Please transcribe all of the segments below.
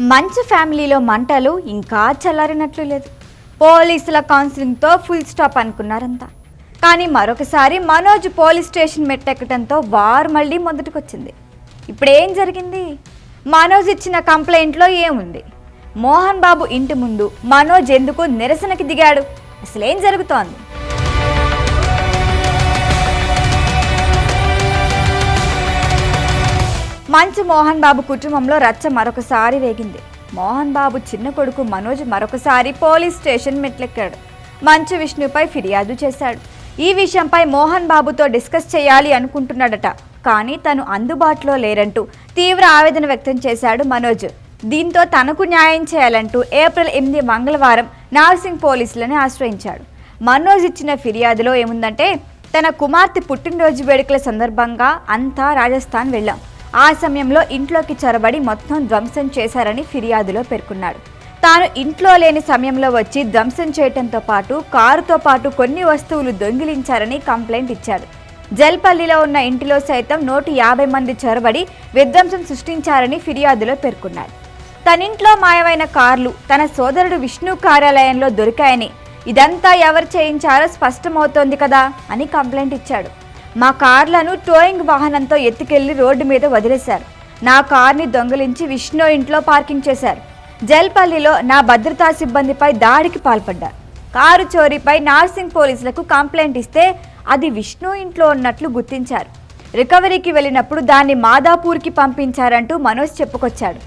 మంచు ఫ్యామిలీలో మంటలు ఇంకా చల్లారినట్లు లేదు. పోలీసుల కౌన్సిలింగ్తో ఫుల్ స్టాప్ అనుకున్నారంతా కానీ మరొకసారి మనోజ్ పోలీస్ స్టేషన్ మెట్టెక్కడంతో వారు మళ్ళీ మొదటికొచ్చింది. ఇప్పుడు ఏం జరిగింది? మనోజ్ ఇచ్చిన కంప్లైంట్లో ఏముంది? మోహన్ బాబు ఇంటి ముందు మనోజ్ ఎందుకు నిరసనకి దిగాడు? అసలేం జరుగుతోంది? మంచు మోహన్ బాబు కుటుంబంలో రచ్చ మరొకసారి రేగింది. మోహన్ బాబు చిన్న కొడుకు మనోజ్ మరొకసారి పోలీస్ స్టేషన్ మెట్లెక్కాడు. మంచు విష్ణుపై ఫిర్యాదు చేశాడు. ఈ విషయంపై మోహన్ బాబుతో డిస్కస్ చేయాలి అనుకుంటున్నాడట. కానీ తను అందుబాటులో లేరంటూ తీవ్ర ఆవేదన వ్యక్తం చేశాడు మనోజ్. దీంతో తనకు న్యాయం చేయాలంటూ ఏప్రిల్ ఎనిమిది మంగళవారం నార్సింగ్ పోలీసులను ఆశ్రయించాడు. మనోజ్ ఇచ్చిన ఫిర్యాదులో ఏముందంటే తన కుమార్తె పుట్టినరోజు వేడుకల సందర్భంగా అంతా రాజస్థాన్ వెళ్ళాం. ఆ సమయంలో ఇంట్లోకి చొరబడి మొత్తం ధ్వంసం చేశారని ఫిర్యాదులో పేర్కొన్నాడు. తాను ఇంట్లో లేని సమయంలో వచ్చి ధ్వంసం చేయటంతో పాటు కారుతో పాటు కొన్ని వస్తువులు దొంగిలించారని కంప్లైంట్ ఇచ్చాడు. జల్పల్లిలో ఉన్న ఇంటిలో సైతం నూట యాభై మంది చొరబడి విధ్వంసం సృష్టించారని ఫిర్యాదులో పేర్కొన్నారు. తనింట్లో మాయమైన కార్లు తన సోదరుడు విష్ణు కార్యాలయంలో దొరికాయని ఇదంతా ఎవరు చేయించారో స్పష్టమవుతోంది కదా అని కంప్లైంట్ ఇచ్చాడు. మా కార్లను టోయింగ్ వాహనంతో ఎత్తుకెళ్ళి రోడ్డు మీద వదిలేశారు. నా కార్ని దొంగిలించి విష్ణు ఇంట్లో పార్కింగ్ చేశారు. జల్పల్లిలో నా భద్రతా సిబ్బందిపై దాడికి పాల్పడ్డారు. కారు చోరీపై నార్సింగ్ పోలీసులకు కంప్లైంట్ ఇస్తే అది విష్ణు ఇంట్లో ఉన్నట్లు గుర్తించారు. రికవరీకి వెళ్ళినప్పుడు దాన్ని మాదాపూర్కి పంపించారంటూ మనోజ్ చెప్పుకొచ్చాడు.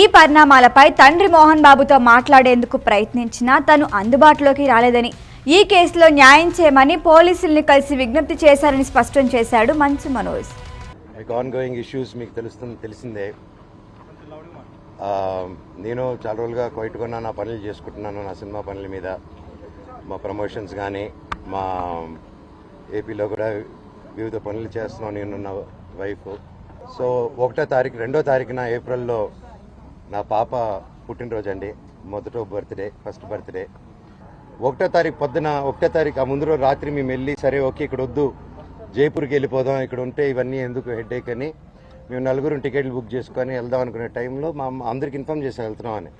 ఈ పరిణామాలపై తండ్రి మోహన్ బాబుతో మాట్లాడేందుకు ప్రయత్నించినా తను అందుబాటులోకి రాలేదని ఈ కేసులో న్యాయం చేయమని పోలీసుల్ని కలిసి విజ్ఞప్తి చేశారని స్పష్టం చేశాడు మంచు మనోజ్. మీకు ఆన్ గోయింగ్ ఇష్యూస్ మీకు తెలుస్తుంది తెలిసిందే. నేను చాలా రోజులుగా కొయిట్గా నా పనులు చేసుకుంటున్నాను నా సినిమా పనుల మీద. మా ప్రమోషన్స్ కానీ మా ఏపీలో కూడా వివిధ పనులు చేస్తున్నాను నేను నా వైఫ్ సో ఒకటో తారీఖు రెండో తారీఖున ఏప్రిల్లో నా పాప పుట్టినరోజు అండి మొదటో బర్త్డే ఫస్ట్ బర్త్డే ఒకటో తారీఖు పొద్దున ఒకటో తారీఖు ఆ ముందు రోజు రాత్రి మేము వెళ్ళి సరే ఓకే ఇక్కడ వద్దు జైపూర్కి వెళ్ళిపోదాం ఇక్కడ ఉంటే ఇవన్నీ ఎందుకు హెడ్ఏక్ అని మేము నలుగురు టికెట్లు బుక్ చేసుకొని వెళ్దాం అనుకునే టైంలో మా అందరికి ఇన్ఫామ్ చేసి వెళ్తున్నామని.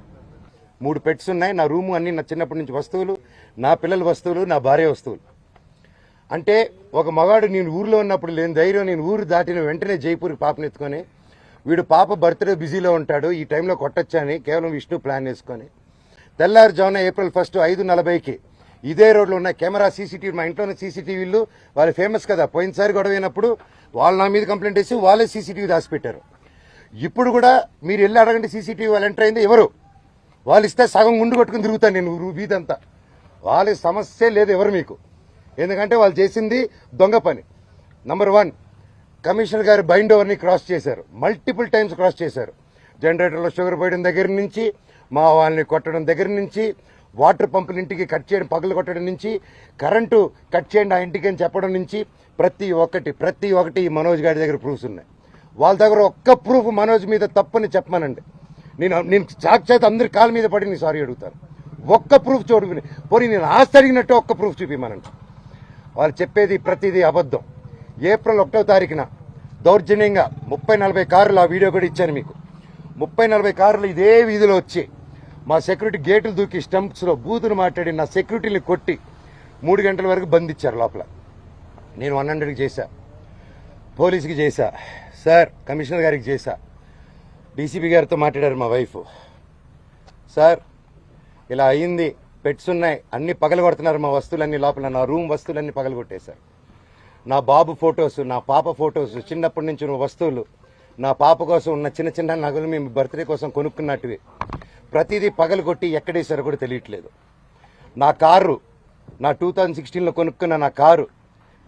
మూడు పెట్స్ ఉన్నాయి నా రూము అన్ని నా చిన్నప్పటి నుంచి వస్తువులు నా పిల్లల వస్తువులు నా భార్య వస్తువులు. అంటే ఒక మగాడు నేను ఊర్లో ఉన్నప్పుడు లేని ధైర్యం నేను ఊరు దాటిన వెంటనే జైపూర్కి పాపనెత్తుకొని వీడు పాప బర్త్డే బిజీలో ఉంటాడు ఈ టైంలో కొట్టచ్చని కేవలం విష్ణు ప్లాన్ వేసుకొని తెల్లారుజామున ఏప్రిల్ ఫస్ట్ ఐదు నలభైకి. ఇదే రోడ్లో ఉన్న కెమెరా సీసీటీవీ మా ఇంట్లోనే సీసీటీవీలు వాళ్ళు ఫేమస్ కదా పోయినసారి గొడవ అయినప్పుడు వాళ్ళు నా మీద కంప్లైంట్ చేసి వాళ్ళే సీసీటీవీ దాచిపెట్టారు. ఇప్పుడు కూడా మీరు వెళ్ళి అడగండి సీసీటీవీ వాళ్ళు ఎంటర్ అయింది ఎవరు? వాళ్ళు ఇస్తే సగం గుండు కొట్టుకుని తిరుగుతాను నేను ఊరు వీధంతా. వాళ్ళ సమస్య లేదు ఎవరు మీకు. ఎందుకంటే వాళ్ళు చేసింది దొంగ పని. నంబర్ వన్ కమిషనర్ గారు బైండ్ ఓవర్ని క్రాస్ చేశారు. మల్టిపుల్ టైమ్స్ క్రాస్ చేశారు. జనరేటర్లో షుగర్ పోయడం దగ్గర నుంచి మా వాళ్ళని కొట్టడం దగ్గర నుంచి వాటర్ పంపులు ఇంటికి కట్ చేయడం పగలు కొట్టడం నుంచి కరెంటు కట్ చేయండి ఆ ఇంటికి అని చెప్పడం నుంచి ప్రతి ఒక్కటి ప్రతి ఒక్కటి మనోజ్ గారి దగ్గర ప్రూఫ్స్ ఉన్నాయి. వాళ్ళ దగ్గర ఒక్క ప్రూఫ్ మనోజ్ మీద తప్పని చెప్పమనండి. నేను నేను సాక్షాత్ అందరి కాళ్ళ మీద పడి నేను సారీ అడుగుతాను. ఒక్క ప్రూఫ్ చూడమని పోనీ నేను ఆస్తి అడిగినట్టు ఒక్క ప్రూఫ్ చూపిమనండి. వాళ్ళు చెప్పేది ప్రతిదీ అబద్ధం. ఏప్రిల్ ఒకటో తారీఖున దౌర్జన్యంగా ముప్పై నలభై కార్లు ఆ వీడియో కూడా ఇచ్చాను మీకు. ముప్పై నలభై కార్లు ఇదే వీధిలో వచ్చి మా సెక్యూరిటీ గేట్లు దూకి స్టంప్స్లో బూతులు మాట్లాడి నా సెక్యూరిటీని కొట్టి మూడు గంటల వరకు బంధించారు లోపల. నేను వన్ హండ్రెడ్కి చేశా. పోలీసుకి చేశా. సార్ కమిషనర్ గారికి చేశా. డీసీపీ గారితో మాట్లాడారు మా వైఫ్. సార్ ఇలా అయింది. పెట్స్ ఉన్నాయి. అన్ని పగలగొడుతున్నారు మా వస్తువులన్నీ లోపల. నా రూమ్ వస్తువులన్నీ పగలగొట్టేశారు. నా బాబు ఫొటోస్ నా పాప ఫొటోస్ చిన్నప్పటి నుంచి వస్తువులు నా పాప కోసం ఉన్న చిన్న చిన్న నగలు మేము బర్త్డే కోసం కొనుక్కున్నట్టువి. ప్రతిదీ పగలు కొట్టి ఎక్కడేసారో కూడా తెలియట్లేదు. నా కారు నా టూ థౌజండ్ సిక్స్టీన్లో కొనుక్కున్న నా కారు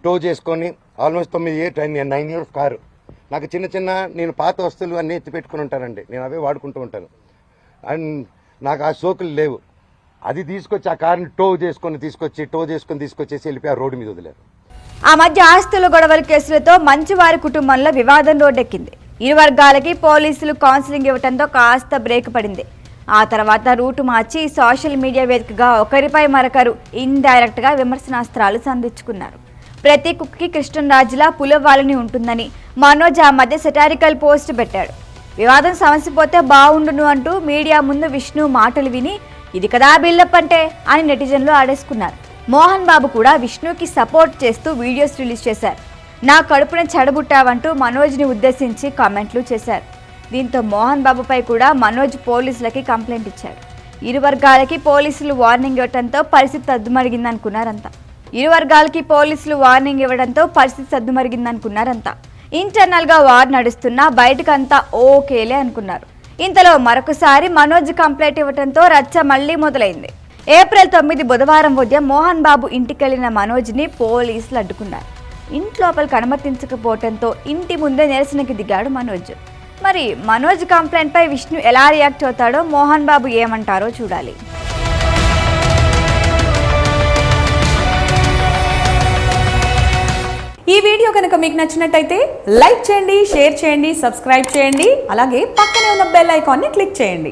టో చేసుకొని ఆల్మోస్ట్ తొమ్మిది ఇయర్ నైన్ ఇయర్స్ కారు. నాకు చిన్న చిన్న నేను పాత వస్తువులు అన్నీ ఎత్తి పెట్టుకుని ఉంటానండి. నేను అవే వాడుకుంటూ ఉంటాను. అండ్ నాకు ఆ సోకులు లేవు. అది తీసుకొచ్చి ఆ కార్ని టో చేసుకొని తీసుకొచ్చి టో చేసుకొని తీసుకొచ్చేసి వెళ్ళిపోయి ఆ రోడ్డు మీద వదిలేరు. ఆ మధ్య ఆస్తుల గొడవల కేసులతో మంచివారి కుటుంబంలో వివాదం రోడ్డెక్కింది. ఇరు వర్గాలకి పోలీసులు కౌన్సిలింగ్ ఇవ్వడంతో కాస్త బ్రేక్ పడింది. ఆ తర్వాత రూటు మార్చి సోషల్ మీడియా వేదికగా ఒకరిపై మరొకరు ఇండైరెక్ట్గా విమర్శనాస్త్రాలు సంధించుకున్నారు. ప్రతి కుక్కి కృష్ణరాజులా పులవ్వాలని ఉంటుందని మనోజ్ ఆ మధ్య సెటారికల్ పోస్ట్ పెట్టాడు. వివాదం సమసిపోతే బాగుండును అంటూ మీడియా ముందు విష్ణు మాటలు విని ఇది కదా బిల్డప్ అంటే అని నెటిజన్లు ఆడేసుకున్నారు. మోహన్ బాబు కూడా విష్ణుకి సపోర్ట్ చేస్తూ వీడియోస్ రిలీజ్ చేశారు. నా కడుపున చెడబుట్టావంటూ మనోజ్ని ఉద్దేశించి కామెంట్లు చేశారు. దీంతో మోహన్ బాబుపై కూడా మనోజ్ పోలీసులకి కంప్లైంట్ ఇచ్చాడు ఇరు వర్గాలకి పోలీసులు వార్నింగ్ ఇవ్వడంతో పరిస్థితి సద్దుమరిగిందనుకున్నారంతా ఇరు వర్గాలకి పోలీసులు వార్నింగ్ ఇవ్వడంతో పరిస్థితి సద్దుమరిగిందనుకున్నారంతా ఇంటర్నల్గా వార్ నడుస్తున్నా బయటకంతా ఓకేలే అనుకున్నారు. ఇంతలో మరొకసారి మనోజ్ కంప్లైంట్ ఇవ్వడంతో రచ్చ మళ్ళీ మొదలైంది. ఏప్రిల్ తొమ్మిది బుధవారం ఉదయం మోహన్ బాబు ఇంటికెళ్ళిన మనోజ్ని పోలీసులు అడ్డుకున్నారు. ఇంట్లోపలికి అనుమతించకపోవడంతో ఇంటి ముందే నిరసనకి దిగాడు మనోజ్. మరి మనోజ్ కంప్లైంట్పై విష్ణు ఎలా రియాక్ట్ అవుతాడో మోహన్ బాబు ఏమంటారో చూడాలి. ఈ వీడియో కనుక మీకు నచ్చినట్టయితే లైక్ చేయండి షేర్ చేయండి సబ్స్క్రైబ్ చేయండి అలాగే పక్కనే ఉన్న బెల్ ఐకాన్ని క్లిక్ చేయండి.